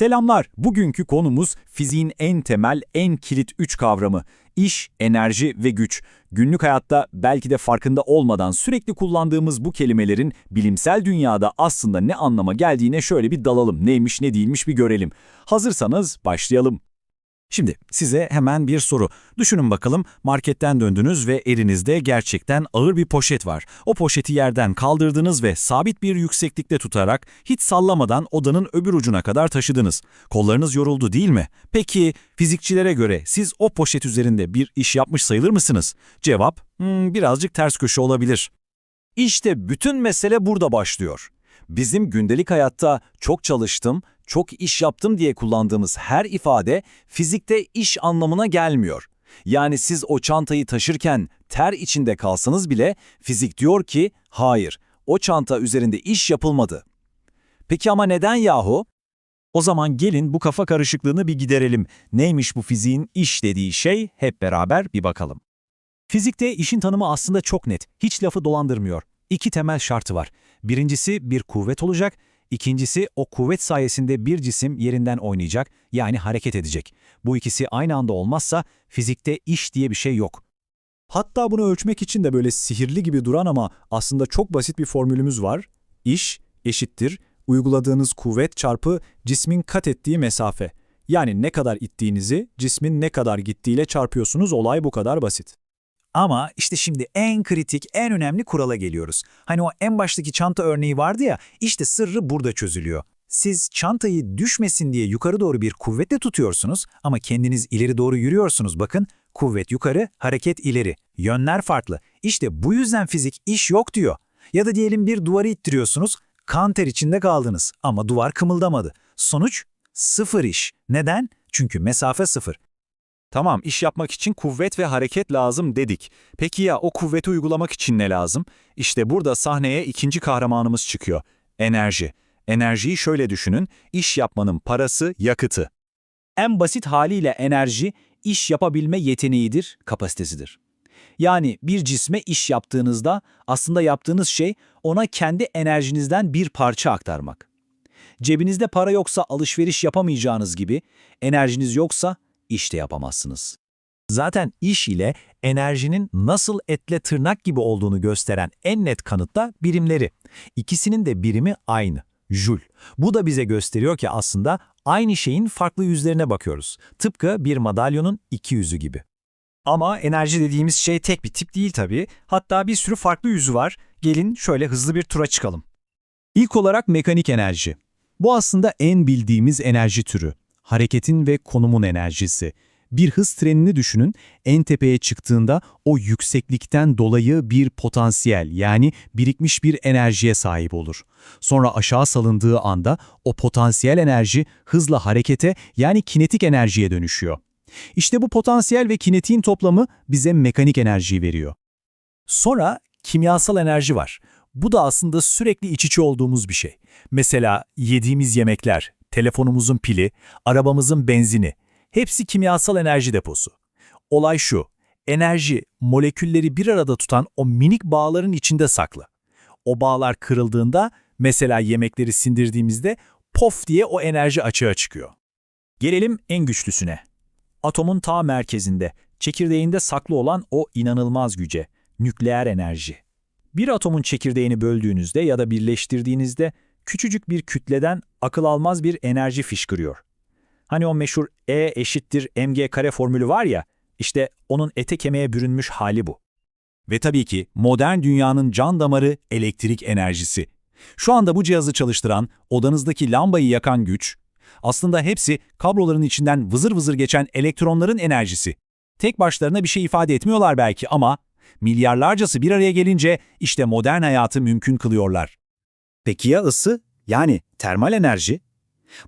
Selamlar. Bugünkü konumuz fiziğin en temel, en kilit üç kavramı. İş, enerji ve güç. Günlük hayatta belki de farkında olmadan sürekli kullandığımız bu kelimelerin bilimsel dünyada aslında ne anlama geldiğine şöyle bir dalalım. Neymiş ne değilmiş bir görelim. Hazırsanız başlayalım. Şimdi size hemen bir soru. Düşünün bakalım marketten döndünüz ve elinizde gerçekten ağır bir poşet var. O poşeti yerden kaldırdınız ve sabit bir yükseklikte tutarak hiç sallamadan odanın öbür ucuna kadar taşıdınız. Kollarınız yoruldu değil mi? Peki fizikçilere göre siz o poşet üzerinde bir iş yapmış sayılır mısınız? Cevap "Hmm, birazcık ters köşe olabilir. İşte bütün mesele burada başlıyor. Bizim gündelik hayatta çok çalıştım, çok iş yaptım diye kullandığımız her ifade fizikte iş anlamına gelmiyor. Yani siz o çantayı taşırken ter içinde kalsanız bile fizik diyor ki hayır, o çanta üzerinde iş yapılmadı. Peki ama neden yahu? O zaman gelin bu kafa karışıklığını bir giderelim. Neymiş bu fiziğin iş dediği şey hep beraber bir bakalım. Fizikte işin tanımı aslında çok net, hiç lafı dolandırmıyor. İki temel şartı var. Birincisi bir kuvvet olacak, ikincisi o kuvvet sayesinde bir cisim yerinden oynayacak, yani hareket edecek. Bu ikisi aynı anda olmazsa fizikte iş diye bir şey yok. Hatta bunu ölçmek için de böyle sihirli gibi duran ama aslında çok basit bir formülümüz var. İş eşittir uyguladığınız kuvvet çarpı cismin kat ettiği mesafe. Yani ne kadar ittiğinizi cismin ne kadar gittiğiyle çarpıyorsunuz olay bu kadar basit. Ama işte şimdi en kritik, en önemli kurala geliyoruz. Hani o en baştaki çanta örneği vardı ya, işte sırrı burada çözülüyor. Siz çantayı düşmesin diye yukarı doğru bir kuvvetle tutuyorsunuz ama kendiniz ileri doğru yürüyorsunuz bakın. Kuvvet yukarı, hareket ileri. Yönler farklı. İşte bu yüzden fizik iş yok diyor. Ya da diyelim bir duvarı ittiriyorsunuz, kan ter içinde kaldınız ama duvar kımıldamadı. Sonuç sıfır iş. Neden? Çünkü mesafe sıfır. Tamam, iş yapmak için kuvvet ve hareket lazım dedik. Peki ya o kuvveti uygulamak için ne lazım? İşte burada sahneye ikinci kahramanımız çıkıyor. Enerji. Enerjiyi şöyle düşünün, iş yapmanın parası yakıtı. En basit haliyle enerji, iş yapabilme yeteneğidir, kapasitesidir. Yani bir cisme iş yaptığınızda aslında yaptığınız şey ona kendi enerjinizden bir parça aktarmak. Cebinizde para yoksa alışveriş yapamayacağınız gibi, enerjiniz yoksa iş de yapamazsınız. Zaten iş ile enerjinin nasıl etle tırnak gibi olduğunu gösteren en net kanıt da birimleri. İkisinin de birimi aynı, Joule. Bu da bize gösteriyor ki aslında aynı şeyin farklı yüzlerine bakıyoruz. Tıpkı bir madalyonun iki yüzü gibi. Ama enerji dediğimiz şey tek bir tip değil tabii. Hatta bir sürü farklı yüzü var. Gelin şöyle hızlı bir tura çıkalım. İlk olarak mekanik enerji. Bu aslında en bildiğimiz enerji türü. Hareketin ve konumun enerjisi. Bir hız trenini düşünün, en tepeye çıktığında o yükseklikten dolayı bir potansiyel yani birikmiş bir enerjiye sahip olur. Sonra aşağı salındığı anda o potansiyel enerji hızla harekete yani kinetik enerjiye dönüşüyor. İşte bu potansiyel ve kinetiğin toplamı bize mekanik enerjiyi veriyor. Sonra kimyasal enerji var. Bu da aslında sürekli iç içe olduğumuz bir şey. Mesela yediğimiz yemekler, telefonumuzun pili, arabamızın benzini, hepsi kimyasal enerji deposu. Olay şu, enerji molekülleri bir arada tutan o minik bağların içinde saklı. O bağlar kırıldığında, mesela yemekleri sindirdiğimizde pof diye o enerji açığa çıkıyor. Gelelim en güçlüsüne. Atomun ta merkezinde, çekirdeğinde saklı olan o inanılmaz güce, nükleer enerji. Bir atomun çekirdeğini böldüğünüzde ya da birleştirdiğinizde küçücük bir kütleden akıl almaz bir enerji fışkırıyor. Hani o meşhur E eşittir mg kare formülü var ya, işte onun ete kemiğe bürünmüş hali bu. Ve tabii ki modern dünyanın can damarı elektrik enerjisi. Şu anda bu cihazı çalıştıran, odanızdaki lambayı yakan güç, aslında hepsi kabloların içinden vızır vızır geçen elektronların enerjisi. Tek başlarına bir şey ifade etmiyorlar belki ama milyarlarcası bir araya gelince işte modern hayatı mümkün kılıyorlar. Peki ya ısı? Yani termal enerji?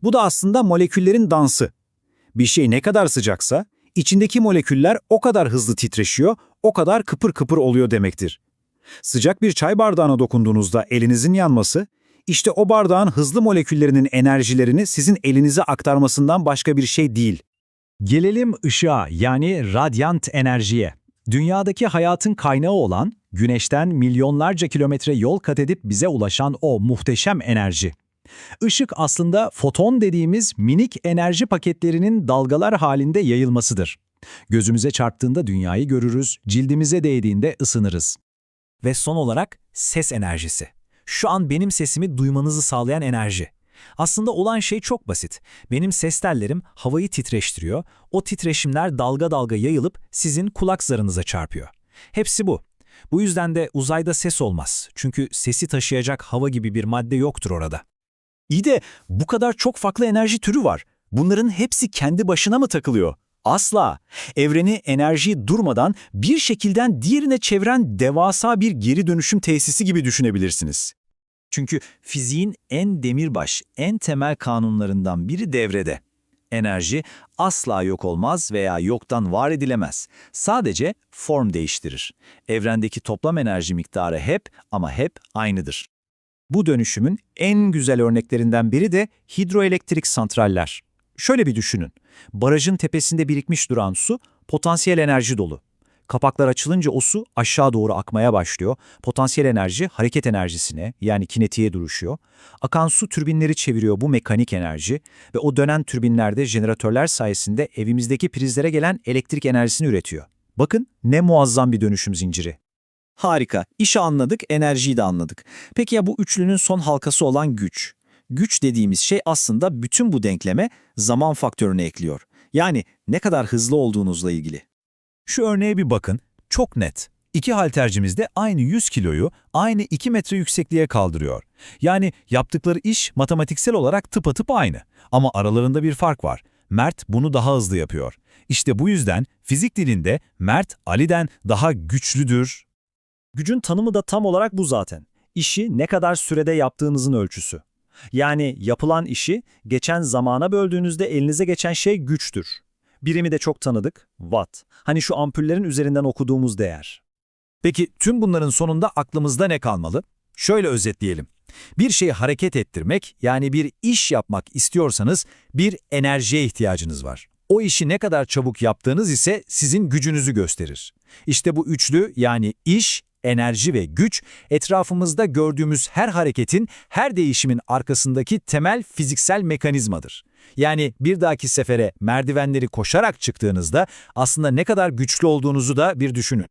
Bu da aslında moleküllerin dansı. Bir şey ne kadar sıcaksa, içindeki moleküller o kadar hızlı titreşiyor, o kadar kıpır kıpır oluyor demektir. Sıcak bir çay bardağına dokunduğunuzda elinizin yanması, işte o bardağın hızlı moleküllerinin enerjilerini sizin elinize aktarmasından başka bir şey değil. Gelelim ışığa yani radyant enerjiye. Dünyadaki hayatın kaynağı olan, güneşten milyonlarca kilometre yol kat edip bize ulaşan o muhteşem enerji. Işık aslında foton dediğimiz minik enerji paketlerinin dalgalar halinde yayılmasıdır. Gözümüze çarptığında dünyayı görürüz, cildimize değdiğinde ısınırız. Ve son olarak ses enerjisi. Şu an benim sesimi duymanızı sağlayan enerji. Aslında olan şey çok basit. Benim ses tellerim havayı titreştiriyor, o titreşimler dalga dalga yayılıp sizin kulak zarınıza çarpıyor. Hepsi bu. Bu yüzden de uzayda ses olmaz. Çünkü sesi taşıyacak hava gibi bir madde yoktur orada. İyi de bu kadar çok farklı enerji türü var. Bunların hepsi kendi başına mı takılıyor? Asla. Evreni enerjiyi durmadan bir şekilden diğerine çeviren devasa bir geri dönüşüm tesisi gibi düşünebilirsiniz. Çünkü fiziğin en demirbaş, en temel kanunlarından biri devrede. Enerji asla yok olmaz veya yoktan var edilemez. Sadece form değiştirir. Evrendeki toplam enerji miktarı hep ama hep aynıdır. Bu dönüşümün en güzel örneklerinden biri de hidroelektrik santraller. Şöyle bir düşünün. Barajın tepesinde birikmiş duran su potansiyel enerji dolu. Kapaklar açılınca o su aşağı doğru akmaya başlıyor. Potansiyel enerji hareket enerjisine yani kinetiğe duruşuyor. Akan su türbinleri çeviriyor bu mekanik enerji ve o dönen türbinlerde jeneratörler sayesinde evimizdeki prizlere gelen elektrik enerjisini üretiyor. Bakın ne muazzam bir dönüşüm zinciri. Harika. İşi anladık, enerjiyi de anladık. Peki ya bu üçlünün son halkası olan güç? Güç dediğimiz şey aslında bütün bu denkleme zaman faktörünü ekliyor. Yani ne kadar hızlı olduğunuzla ilgili. Şu örneğe bir bakın, çok net. İki haltercimiz de aynı 100 kiloyu aynı 2 metre yüksekliğe kaldırıyor. Yani yaptıkları iş matematiksel olarak tıpatıp aynı. Ama aralarında bir fark var. Mert bunu daha hızlı yapıyor. İşte bu yüzden fizik dilinde Mert Ali'den daha güçlüdür. Gücün tanımı da tam olarak bu zaten. İşi ne kadar sürede yaptığınızın ölçüsü. Yani yapılan işi geçen zamana böldüğünüzde elinize geçen şey güçtür. Birimi de çok tanıdık, watt. Hani şu ampullerin üzerinden okuduğumuz değer. Peki tüm bunların sonunda aklımızda ne kalmalı? Şöyle özetleyelim. Bir şeyi hareket ettirmek, yani bir iş yapmak istiyorsanız bir enerjiye ihtiyacınız var. O işi ne kadar çabuk yaptığınız ise sizin gücünüzü gösterir. İşte bu üçlü yani iş, enerji ve güç etrafımızda gördüğümüz her hareketin, her değişimin arkasındaki temel fiziksel mekanizmadır. Yani bir dahaki sefere merdivenleri koşarak çıktığınızda aslında ne kadar güçlü olduğunuzu da bir düşünün.